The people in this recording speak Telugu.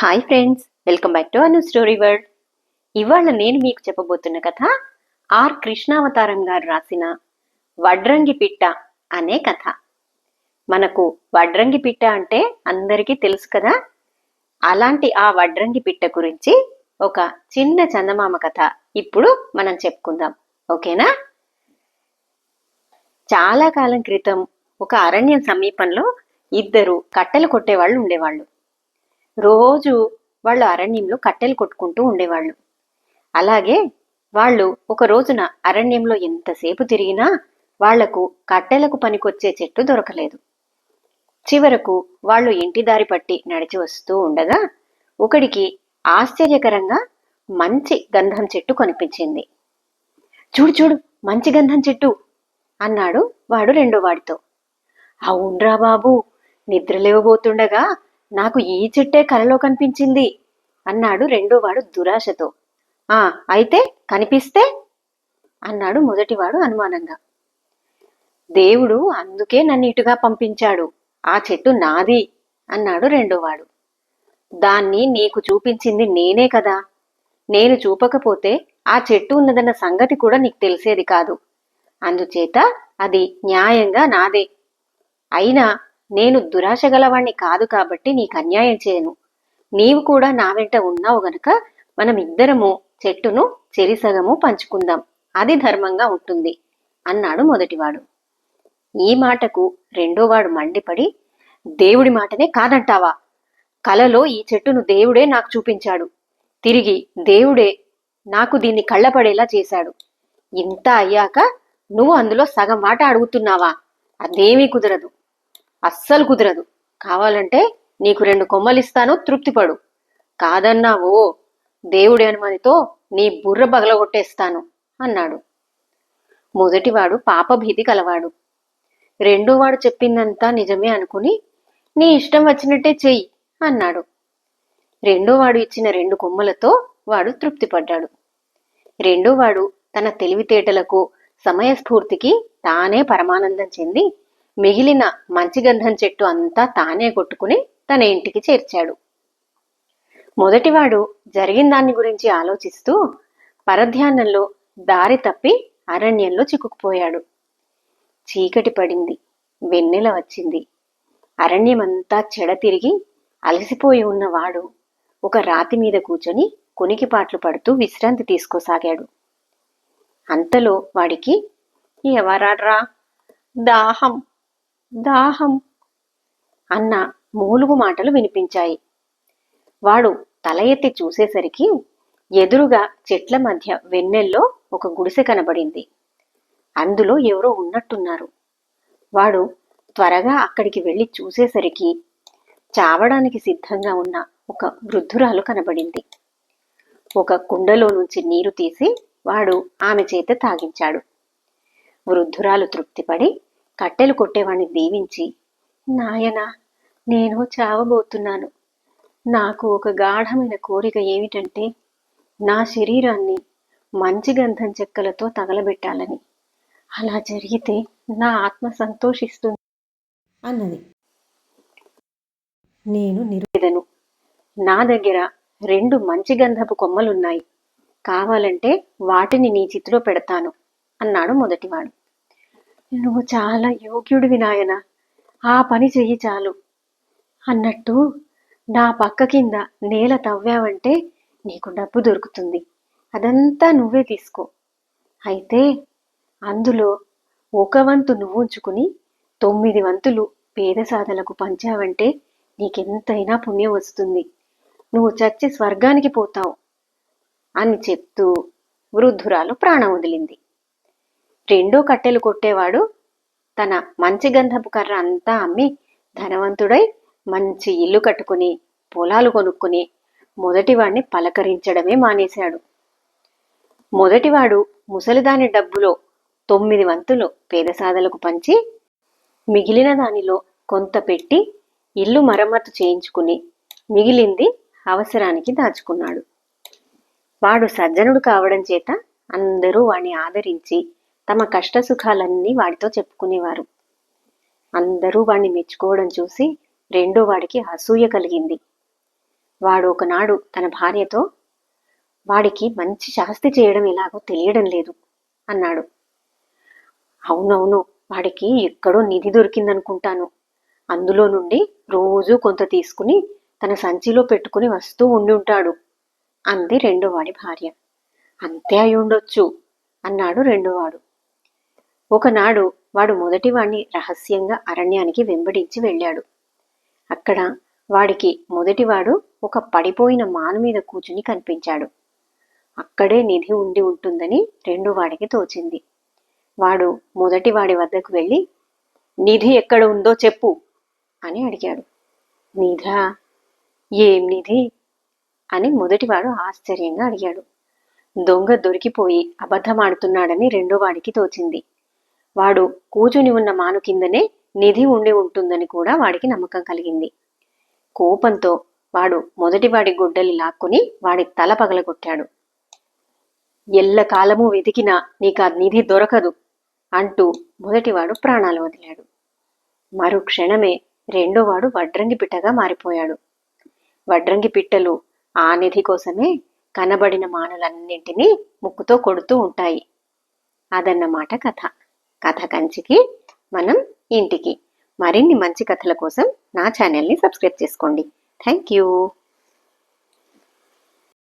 Hi friends welcome back to Anu story world. ఇవాళ నేను మీకు చెప్పబోతున్న కథ ఆర్ కృష్ణావతారం గారు రాసిన వడ్రంగి పిట్ట అనే కథ. మనకు వడ్రంగి పిట్ట అంటే అందరికీ తెలుసు కదా? అలాంటి ఆ వడ్రంగి పిట్ట గురించి ఒక చిన్న చందమామ కథ ఇప్పుడు మనం చెప్పుకుందాం. ఓకేనా? చాలా కాలం క్రితం ఒక అరణ్యం సమీపంలో ఇద్దరు కట్టెలు కొట్టేవాళ్ళు ఉండేవాళ్ళు. రోజు వాళ్ళు అరణ్యంలో కట్టెలు కొట్టుకుంటూ ఉండేవాళ్ళు. అలాగే వాళ్ళు ఒక రోజున అరణ్యంలో ఎంతసేపు తిరిగినా వాళ్ళకు కట్టెలకు పనికొచ్చే చెట్టు దొరకలేదు. చివరకు వాళ్ళు ఇంటి దారి పట్టి నడిచి వస్తూ ఉండగా ఒకడికి ఆశ్చర్యకరంగా మంచి గంధం చెట్టు కనిపించింది. చూడు చూడు మంచి గంధం చెట్టు అన్నాడు వాడు రెండో వాడితో అవునరా బాబు నిద్రలేవబోతుండగా నాకు ఈ చెట్టే కలలో కనిపించింది అన్నాడు రెండో వాడు దురాశతో. ఆ అయితే కనిపిస్తే? అన్నాడు మొదటివాడు అనుమానంగా. దేవుడు అందుకే నన్ను ఇటుగా పంపించాడు. ఆ చెట్టు నాది అన్నాడు రెండోవాడు. దాన్ని నీకు చూపించింది నేనే కదా. నేను చూపకపోతే ఆ చెట్టు ఉన్నదన్న సంగతి కూడా నీకు తెలిసేది కాదు. అందుచేత అది న్యాయంగా నాదే. అయినా నేను దురాశ గలవాణ్ణి కాదు కాబట్టి నీకు అన్యాయం చేయను. నీవు కూడా నా వెంట ఉన్నావు గనుక మనం ఇద్దరము చెట్టును చెరిసగము పంచుకుందాం. అది ధర్మంగా ఉంటుంది అన్నాడు మొదటివాడు. ఈ మాటకు రెండోవాడు మండిపడి దేవుడి మాటనే కాదంటావా? కలలో ఈ చెట్టును దేవుడే నాకు చూపించాడు. తిరిగి దేవుడే నాకు దీన్ని కళ్ళపడేలా చేశాడు. ఇంత అయ్యాక నువ్వు అందులో సగం మాట అడుగుతున్నావా? అదేమీ కుదరదు. అస్సలు కుదరదు. కావాలంటే నీకు రెండు కొమ్మలిస్తాను తృప్తిపడు. కాదన్నావో దేవుడి అనుమతితో నీ బుర్ర పగలగొట్టేస్తాను అన్నాడు. మొదటివాడు పాపభీతి కలవాడు. రెండోవాడు చెప్పిందంతా నిజమే అనుకుని నీ ఇష్టం వచ్చినట్టే చెయ్యి అన్నాడు. రెండోవాడు ఇచ్చిన రెండు కొమ్మలతో వాడు తృప్తిపడ్డాడు. రెండోవాడు తన తెలివితేటలకు సమయస్ఫూర్తికి తానే పరమానందం చెంది మిగిలిన మంచి గంధం చెట్టు అంతా తానే కొట్టుకుని తన ఇంటికి చేర్చాడు. మొదటివాడు జరిగిన దాన్ని గురించి ఆలోచిస్తూ పరధ్యానంలో దారి తప్పి అరణ్యంలో చిక్కుకుపోయాడు. చీకటి పడింది వెన్నెల వచ్చింది. అరణ్యమంతా చెడ తిరిగి అలసిపోయి ఉన్నవాడు ఒక రాతి మీద కూర్చొని కొనికిపాట్లు పడుతూ విశ్రాంతి తీసుకోసాగాడు. అంతలో వాడికి ఎవరాడ్రా? దాహం! దాహం అన్న మూలుగు మాటలు వినిపించాయి. వాడు తల ఎత్తి చూసేసరికి ఎదురుగా చెట్ల మధ్య వెన్నెల్లో ఒక గుడిసె కనబడింది. అందులో ఎవరో ఉన్నట్టున్నారు. వాడు త్వరగా అక్కడికి వెళ్ళి చూసేసరికి చావడానికి సిద్ధంగా ఉన్న ఒక వృద్ధురాలు కనబడింది. ఒక కుండలో నుంచి నీరు తీసి వాడు ఆమె చేత తాగించాడు. వృద్ధురాలు తృప్తిపడి కట్టెలు కొట్టేవాణ్ణి దీవించి నాయనా నేను చావబోతున్నాను. నాకు ఒక గాఢమైన కోరిక ఏమిటంటే నా శరీరాన్ని మంచి గంధం చెక్కలతో తగలబెట్టాలని. అలా జరిగితే నా ఆత్మ సంతోషిస్తుంది అన్నది. నేను నిరుదను నా దగ్గర రెండు మంచి గంధపు కొమ్మలున్నాయి. కావాలంటే వాటిని నీ చితిలో పెడతాను అన్నాడు మొదటివాడు. నువ్వు చాలా యోగ్యుడివి నాయన. ఆ పని చెయ్యి చాలు. అన్నట్టు నా పక్క కింద నేల తవ్వావంటే నీకు డబ్బు దొరుకుతుంది. అదంతా నువ్వే తీసుకో. అయితే అందులో ఒక వంతు నువ్వు ఉంచుకుని తొమ్మిది వంతులు పేద సాధలకు పంచావంటే నీకెంతైనా పుణ్యం వస్తుంది. నువ్వు చచ్చి స్వర్గానికి పోతావు అని చెప్తూ వృద్ధురాలు ప్రాణం వదిలింది. రెండో కట్టెలు కొట్టేవాడు. తన మంచి గంధపు కర్ర అంతా అమ్మి ధనవంతుడై మంచి ఇల్లు కట్టుకుని పొలాలు కొనుక్కుని మొదటివాడిని పలకరించడమే మానేశాడు. మొదటివాడు ముసలిదాని డబ్బులో తొమ్మిది వంతులు పేదసాదలకు పంచి మిగిలిన దానిలో కొంత పెట్టి ఇల్లు మరమ్మతు చేయించుకుని మిగిలింది అవసరానికి దాచుకున్నాడు. వాడు సజ్జనుడు కావడం చేత అందరూ వాణ్ణి ఆదరించి తమ కష్టసుఖాలన్నీ వాడితో చెప్పుకునేవారు. అందరూ వాణ్ణి మెచ్చుకోవడం చూసి రెండో వాడికి అసూయ కలిగింది. వాడు ఒకనాడు తన భార్యతో వాడికి మంచి శాస్తి చేయడం ఎలాగో తెలియడం లేదు అన్నాడు. అవునవును వాడికి ఎక్కడో నిధి దొరికిందనుకుంటాను. అందులో నుండి రోజు కొంత తీసుకుని తన సంచిలో పెట్టుకుని వస్తూ ఉండి ఉంటాడు అంది రెండోవాడి భార్య. అంతే అయి ఉండొచ్చు అన్నాడు రెండోవాడు ఒకనాడు వాడు మొదటివాణ్ణి రహస్యంగా అరణ్యానికి వెంబడించి వెళ్ళాడు. అక్కడ వాడికి మొదటివాడు ఒక పడిపోయిన మాను మీద కూర్చుని కనిపించాడు. అక్కడే నిధి ఉండి ఉంటుందని రెండో వాడికి తోచింది. వాడు మొదటి వాడి వద్దకు వెళ్ళి నిధి ఎక్కడ ఉందో చెప్పు అని అడిగాడు. నిధా? ఏం నిధి? అని మొదటివాడు ఆశ్చర్యంగా అడిగాడు. దొంగ దొరికిపోయి అబద్ధమాడుతున్నాడని రెండో వాడికి తోచింది. వాడు కూచుని ఉన్న మాను కిందనే నిధి ఉండి ఉంటుందని కూడా వాడికి నమ్మకం కలిగింది. కోపంతో వాడు మొదటివాడి గొడ్డలి లాక్కుని వాడి తల పగలగొట్టాడు. ఎల్ల కాలము వెతికినా నీకు ఆ నిధి దొరకదు అంటూ మొదటివాడు ప్రాణాలు వదిలాడు. మరు క్షణమే రెండోవాడు వడ్రంగి పిట్టగా మారిపోయాడు. వడ్రంగి పిట్టలు ఆ నిధి కోసమే కనబడిన మానులన్నింటినీ ముక్కుతో కొడుతూ ఉంటాయి. అదన్నమాట కథ. కథ కంచికి మనం ఇంటికి. మరిన్ని మంచి కథల కోసం నా ఛానల్ని సబ్స్క్రైబ్ చేసుకోండి. Thank you.